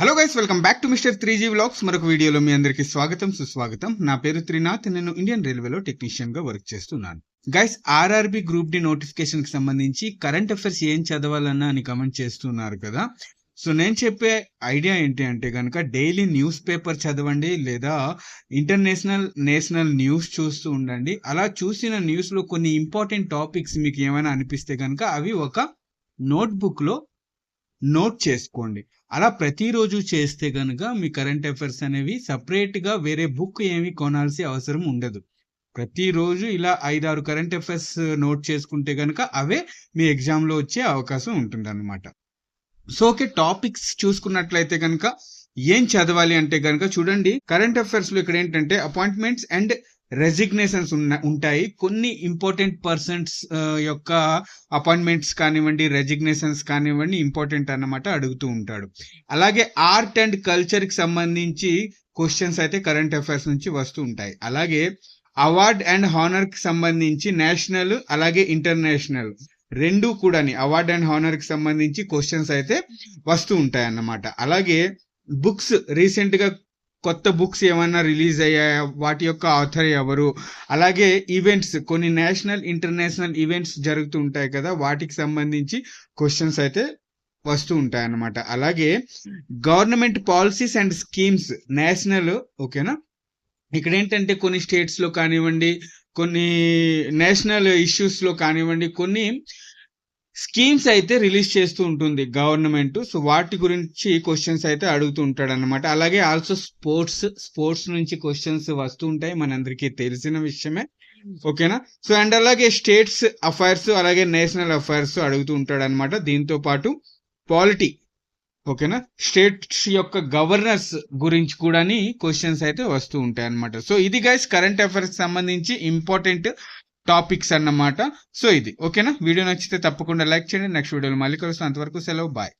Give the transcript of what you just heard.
Hello guys welcome back to mister three G vlogs మరొక వీడియోలో మీ అందరికీ స్వాగతం సుస్వాగతం. నా పేరు త్రినాథ్ నేను ఇండియన్ రైల్వేలో టెక్నీషియన్గా వర్క్ చేస్తున్నాను. గైస్ ఆర్ఆర్బి గ్రూప్ డి నోటిఫికేషన్కి సంబంధించి కరెంట్ అఫైర్స్ ఏం చదవాలన్నా అని కమెంట్ చేస్తున్నారు కదా. సో నేను చెప్పే ఐడియా ఏంటి అంటే కనుక డైలీ న్యూస్ పేపర్ చదవండి లేదా ఇంటర్నేషనల్ నేషనల్ న్యూస్ చూస్తూ ఉండండి. అలా చూసిన న్యూస్లో కొన్ని ఇంపార్టెంట్ టాపిక్స్ మీకు ఏమైనా అనిపిస్తే కనుక అవి ఒక నోట్బుక్లో నోట్ చేసుకోండి. అలా ప్రతిరోజు చేస్తే కనుక మీ కరెంట్ అఫైర్స్ అనేవి సపరేట్గా వేరే బుక్ ఏమి కొనాల్సి అవసరం ఉండదు. ప్రతిరోజు ఇలా ఐదారు కరెంట్ అఫైర్స్ నోట్ చేసుకుంటే కనుక అవే మీ ఎగ్జామ్లో వచ్చే అవకాశం ఉంటుంది అనమాట సో ఓకే టాపిక్స్ చూసుకున్నట్లయితే కనుక ఏం చదవాలి అంటే కనుక చూడండి. కరెంట్ అఫైర్స్లో ఇక్కడ ఏంటంటే అపాయింట్మెంట్స్ అండ్ రెజిగ్నేషన్స్ ఉన్న ఉంటాయి. కొన్ని ఇంపార్టెంట్ పర్సన్స్ యొక్క అపాయింట్మెంట్స్ కానివ్వండి రెజిగ్నేషన్స్ కానివ్వండి ఇంపార్టెంట్ అన్నమాట అడుగుతూ ఉంటాడు. అలాగే ఆర్ట్ అండ్ కల్చర్కి సంబంధించి క్వశ్చన్స్ అయితే కరెంట్ అఫైర్స్ నుంచి వస్తూ ఉంటాయి. అలాగే అవార్డ్ అండ్ హానర్కి సంబంధించి నేషనల్ అలాగే ఇంటర్నేషనల్ రెండు కూడాని అవార్డ్ అండ్ హానర్కి సంబంధించి క్వశ్చన్స్ అయితే వస్తూ ఉంటాయి అన్నమాట అలాగే బుక్స్ రీసెంట్గా కొత్త బుక్స్ ఏమైనా రిలీజ్ అయ్యాయా వాటి యొక్క ఆథర్ ఎవరు? అలాగే ఈవెంట్స్ కొన్ని నేషనల్ ఇంటర్నేషనల్ ఈవెంట్స్ జరుగుతూ ఉంటాయి కదా వాటికి సంబంధించి క్వశ్చన్స్ అయితే వస్తూ ఉంటాయి అన్నమాట. అలాగే government policies and schemes national ఓకేనా? ఇక్కడ ఏంటంటే కొన్ని స్టేట్స్లో కానివ్వండి కొన్ని నేషనల్ ఇష్యూస్లో కానివ్వండి కొన్ని స్కీమ్స్ అయితే రిలీజ్ చేస్తూ ఉంటుంది గవర్నమెంట్. సో వాటి గురించి క్వశ్చన్స్ అయితే అడుగుతూ ఉంటాడు అనమాట అలాగే ఆల్సో స్పోర్ట్స్ స్పోర్ట్స్ నుంచి క్వశ్చన్స్ వస్తూ ఉంటాయి మనందరికీ తెలిసిన విషయమే. ఓకేనా? సో అండ్ అలాగే స్టేట్స్ అఫైర్స్ అలాగే నేషనల్ అఫైర్స్ అడుగుతూ ఉంటాడు అనమాట దీంతో పాటు పాలిటీ ఓకేనా? స్టేట్స్ యొక్క గవర్నర్స్ గురించి కూడా క్వశ్చన్స్ అయితే వస్తూ ఉంటాయి అనమాట సో ఇది గైస్ కరెంట్ అఫైర్స్ సంబంధించి ఇంపార్టెంట్ టాపిక్స్ అన్నమాట. సో ఇది. ఓకేనా వీడియో నచ్చితే తప్పకుండా లైక్ చేయండి. నెక్స్ట్ వీడియోలో మళ్ళీ కలుస్తాను అంతవరకు సెలవు. బాయ్